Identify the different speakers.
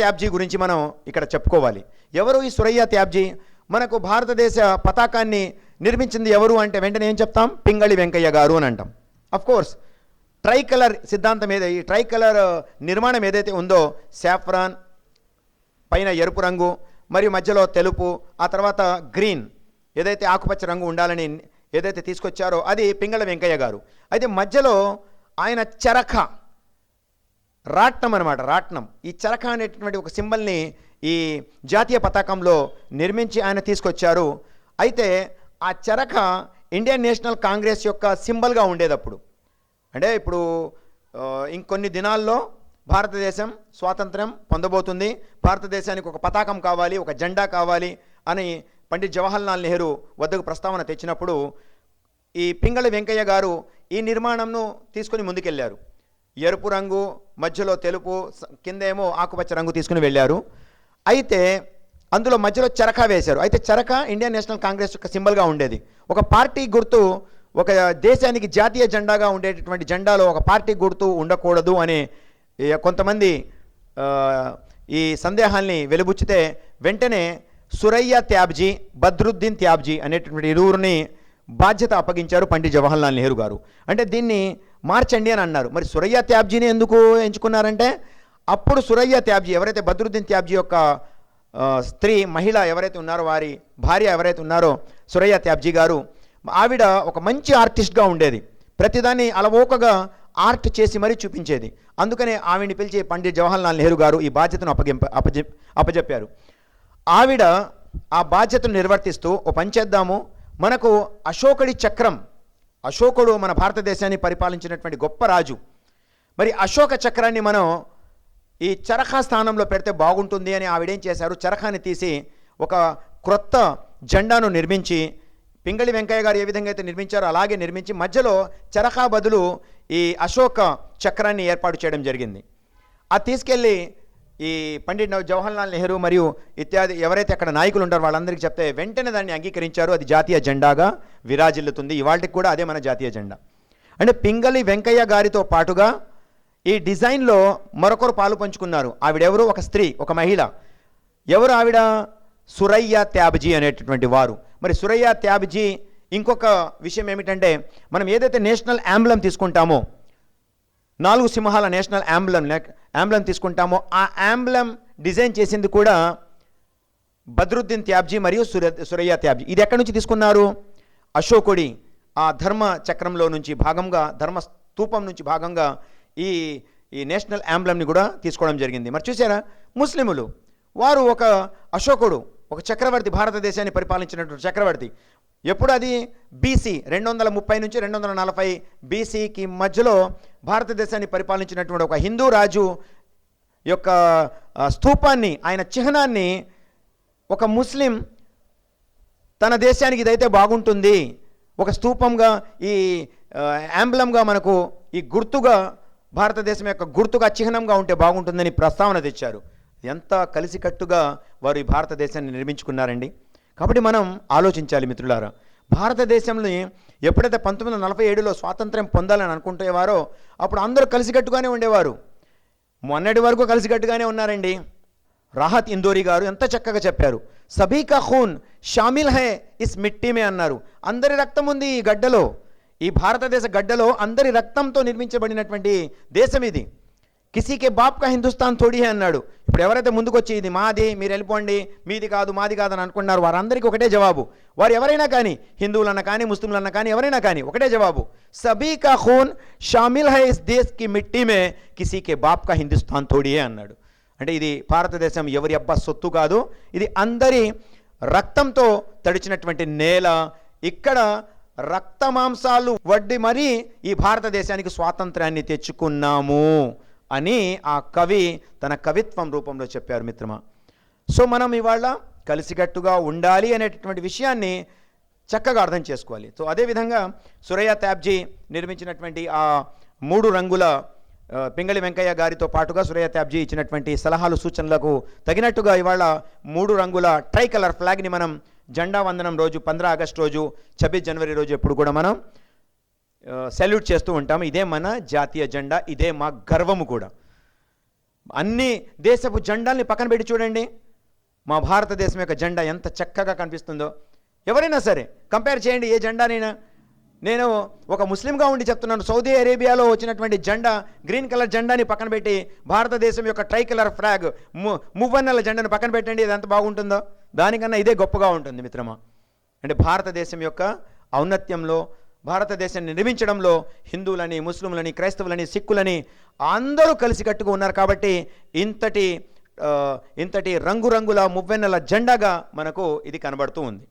Speaker 1: త్యాబ్జీ గురించి మనం ఇక్కడ చెప్పుకోవాలి. ఎవరు ఈ సురయ్య త్యాబ్జీ మనకు భారతదేశ పతాకాన్ని నిర్మించింది ఎవరు అంటే వెంటనే ఏం చెప్తాం? పింగళి వెంకయ్య గారు అని అంటాం. అఫ్ కోర్స్ ట్రై కలర్ సిద్ధాంతం ఏదైతే ఈ ట్రై కలర్ నిర్మాణం ఏదైతే ఉందో సాఫ్రాన్ పైన ఎరుపు రంగు మరియు మధ్యలో తెలుపు ఆ తర్వాత గ్రీన్ ఏదైతే ఆకుపచ్చ రంగు ఉండాలని ఏదైతే తీసుకొచ్చారో అది పింగళ వెంకయ్య గారు. అయితే మధ్యలో ఆయన చరఖ రాట్నం అనమాట రాట్నం. ఈ చరఖ అనేటటువంటి ఒక సింబల్ని ఈ జాతీయ పతాకంలో నిర్మించి ఆయన తీసుకొచ్చారు. అయితే ఆ చరఖ ఇండియన్ నేషనల్ కాంగ్రెస్ యొక్క సింబల్గా ఉండేటప్పుడు అంటే ఇప్పుడు ఇంకొన్ని దినాల్లో భారతదేశం స్వాతంత్రం పొందబోతుంది. భారతదేశానికి ఒక పతాకం కావాలి ఒక జెండా కావాలి అని పండిత్ జవహర్లాల్ నెహ్రూ వద్దకు ప్రస్తావన తెచ్చినప్పుడు ఈ పింగళి వెంకయ్య గారు ఈ నిర్మాణంను తీసుకొని ముందుకెళ్ళారు ఎరుపు రంగు మధ్యలో తెలుపు కిందేమో ఆకుపచ్చ రంగు తీసుకుని వెళ్ళారు. అయితే అందులో మధ్యలో చరఖా వేశారు. అయితే చరఖ ఇండియన్ నేషనల్ కాంగ్రెస్ యొక్క సింబల్గా ఉండేది. ఒక పార్టీ గుర్తు ఒక దేశానికి జాతీయ జెండాగా ఉండేటటువంటి జెండాలో ఒక పార్టీ గుర్తు ఉండకూడదు అనే కొంతమంది ఈ సందేహాల్ని వెలుబుచ్చితే వెంటనే సురయ్య త్యాబ్జీ బద్రుద్దీన్ త్యాబ్జీ అనేటటువంటి ఇరువురిని బాధ్యత అప్పగించారు పండిట్ జవహర్లాల్ నెహ్రూ గారు. అంటే దీన్ని మార్చండి అని అన్నారు. మరి సురయ్య త్యాబ్జీని ఎందుకు ఎంచుకున్నారంటే అప్పుడు సురయ్య త్యాబ్జీ ఎవరైతే బద్రుద్దీన్ త్యాబ్జీ యొక్క స్త్రీ మహిళ ఎవరైతే ఉన్నారో వారి భార్య ఎవరైతే ఉన్నారో సురయ్య త్యాబ్జీ గారు ఆవిడ ఒక మంచి ఆర్టిస్ట్గా ఉండేది. ప్రతిదాన్ని అలవోకగా ఆర్ట్ చేసి మరీ చూపించేది. అందుకనే ఆవిడ్ని పిలిచి పండిట్ జవహర్లాల్ నెహ్రూ గారు ఈ బాధ్యతను అప్పగింప అప్పజెప్ అప్పజెప్పారు. ఆవిడ ఆ బాధ్యతను నిర్వర్తిస్తూ ఓ పని చేద్దాము. మనకు అశోకుడి చక్రం అశోకుడు మన భారతదేశాన్ని పరిపాలించినటువంటి గొప్ప రాజు. మరి అశోక చక్రాన్ని మనం ఈ చరఖా స్థానంలో పెడితే బాగుంటుంది అని ఆవిడేం చేశారు? చరఖాని తీసి ఒక క్రొత్త జెండాను నిర్మించి పింగళి వెంకయ్య గారు ఏ విధంగా అయితే నిర్మించారో అలాగే నిర్మించి మధ్యలో చరఖా బదులు ఈ అశోక చక్రాన్ని ఏర్పాటు చేయడం జరిగింది. అది తీసుకెళ్ళి ఈ పండిట్ జవహర్లాల్ నెహ్రూ మరియు ఇత్యాది ఎవరైతే అక్కడ నాయకులు ఉంటారో వాళ్ళందరికీ చెప్తే వెంటనే దాన్ని అంగీకరించారు. అది జాతీయ జెండాగా విరాజిల్లుతుంది. ఇవాళకి కూడా అదే మన జాతీయ జెండా. అంటే పింగళి వెంకయ్య గారితో పాటుగా ఈ డిజైన్లో మరొకరు పాలు పంచుకున్నారు. ఆవిడెవరు? ఒక స్త్రీ ఒక మహిళ. ఎవరు ఆవిడ? సురయ్య త్యాబ్జీ అనేటటువంటి వారు. మరి సురయ్య త్యాబ్జీ ఇంకొక విషయం ఏమిటంటే మనం ఏదైతే నేషనల్ యాంబ్లం తీసుకుంటామో నాలుగు సింహాల నేషనల్ యాంబ్లం యాంబ్లం తీసుకుంటామో. ఆ యాంబ్లం డిజైన్ చేసింది కూడా బద్రుద్దీన్ త్యాబ్జీ మరియు సుర సురయ్య త్యాబ్జీ. ఇది ఎక్కడి నుంచి తీసుకున్నారు? అశోకుడి ఆ ధర్మ చక్రంలో నుంచి భాగంగా ధర్మ స్తూపం నుంచి భాగంగా ఈ ఈ నేషనల్ యాంబ్లంని కూడా తీసుకోవడం జరిగింది. మరి చూసారా? ముస్లిములు వారు ఒక అశోకుడు ఒక చక్రవర్తి భారతదేశాన్ని పరిపాలించినటువంటి చక్రవర్తి. ఎప్పుడు అది బీసీ రెండు వందల ముప్పై నుంచి రెండు వందల నలభై బీసీకి మధ్యలో భారతదేశాన్ని పరిపాలించినటువంటి ఒక హిందూ రాజు యొక్క స్థూపాన్ని ఆయన చిహ్నాన్ని ఒక ముస్లిం తన దేశానికి ఇదైతే బాగుంటుంది ఒక స్థూపంగా ఈ యాంబ్లంగా మనకు ఈ గుర్తుగా భారతదేశం యొక్క గుర్తుగా చిహ్నంగా ఉంటే బాగుంటుందని ప్రస్తావన తెచ్చారు. ఎంత కలిసికట్టుగా వారు ఈ భారతదేశాన్ని నిర్మించుకున్నారండి. కాబట్టి మనం ఆలోచించాలి మిత్రులారా. భారతదేశంలో ఎప్పుడైతే పంతొమ్మిది వందల నలభై ఏడులో స్వాతంత్ర్యం పొందాలని అనుకుంటేవారో అప్పుడు అందరూ కలిసికట్టుగానే ఉండేవారు. మొన్నటి వరకు కలిసికట్టుగానే ఉన్నారండి. రాహత్ ఇందోరి గారు ఎంత చక్కగా చెప్పారు. సభీకా ఖూన్ షామిల్ హై ఇస్ మిట్టిమే అన్నారు. అందరి రక్తం ఉంది ఈ గడ్డలో. ఈ భారతదేశ గడ్డలో అందరి రక్తంతో నిర్మించబడినటువంటి దేశం ఇది. కిసీకే బాప్ కా హిందుస్థాన్ తోడి అన్నాడు. ఇప్పుడు ఎవరైతే ముందుకొచ్చి ఇది మాది మీరు వెళ్ళిపోండి మీది కాదు మాది కాదని అనుకున్నారు వారందరికీ ఒకటే జవాబు. వారు ఎవరైనా కానీ హిందువులన్నా కానీ ముస్లింలన్నా కానీ ఎవరైనా కానీ ఒకటే జవాబు. సభీ కా ఖూన్ షామిల్ హై ఇస్ దేశ్కి మిట్టీ మే కిసీకే బాప్ కా హిందుస్థాన్ తోడి అన్నాడు. అంటే ఇది భారతదేశం ఎవరి అబ్బా సొత్తు కాదు ఇది అందరి రక్తంతో తడిచినటువంటి నేల. ఇక్కడ రక్త మాంసాలు వడ్డి మరీ ఈ భారతదేశానికి స్వాతంత్రాన్ని తెచ్చుకున్నాము. అని ఆ కవి తన కవిత్వం రూపంలో చెప్పారు మిత్రమా. సో మనం ఇవాళ కలిసికట్టుగా ఉండాలి అనేటటువంటి విషయాన్ని చక్కగా అర్థం చేసుకోవాలి. సో అదేవిధంగా సురయ్య త్యాబ్జీ నిర్మించినటువంటి ఆ మూడు రంగుల పింగళి వెంకయ్య గారితో పాటుగా సురయ్య త్యాబ్జీ ఇచ్చినటువంటి సలహాలు సూచనలకు తగినట్టుగా ఇవాళ మూడు రంగుల ట్రై కలర్ ఫ్లాగ్ని మనం జెండా వందనం రోజు పంద్రా ఆగస్టు రోజు ఛబ్బీస్ జనవరి రోజు ఎప్పుడు కూడా మనం సెల్యూట్ చేస్తూ ఉంటాము. ఇదే మన జాతీయ జెండా ఇదే మా గర్వము కూడా. అన్ని దేశపు జెండాల్ని పక్కన పెట్టి చూడండి. మా భారతదేశం యొక్క జెండా ఎంత చక్కగా కనిపిస్తుందో. ఎవరైనా సరే కంపేర్ చేయండి ఏ జెండానైనా. నేను ఒక ముస్లింగా ఉండి చెప్తున్నాను. సౌదీ అరేబియాలో వచ్చినటువంటి జెండా గ్రీన్ కలర్ జెండాని పక్కన పెట్టి భారతదేశం యొక్క ట్రై కలర్ ఫ్లాగ్ ము మువ్వన్నెల జెండాని పక్కన పెట్టండి. ఇది ఎంత బాగుంటుందో. దానికన్నా ఇదే గొప్పగా ఉంటుంది మిత్రమా. అంటే భారతదేశం యొక్క ఔన్నత్యంలో భారతదేశాన్ని నిర్మించడంలో హిందువులని ముస్లింలని క్రైస్తవులని సిక్కులని అందరూ కలిసికట్టుగా ఉన్నారు కాబట్టి ఇంతటి ఇంతటి రంగురంగుల మువ్వెన్నెల జెండాగా మనకు ఇది కనబడుతూ ఉంది.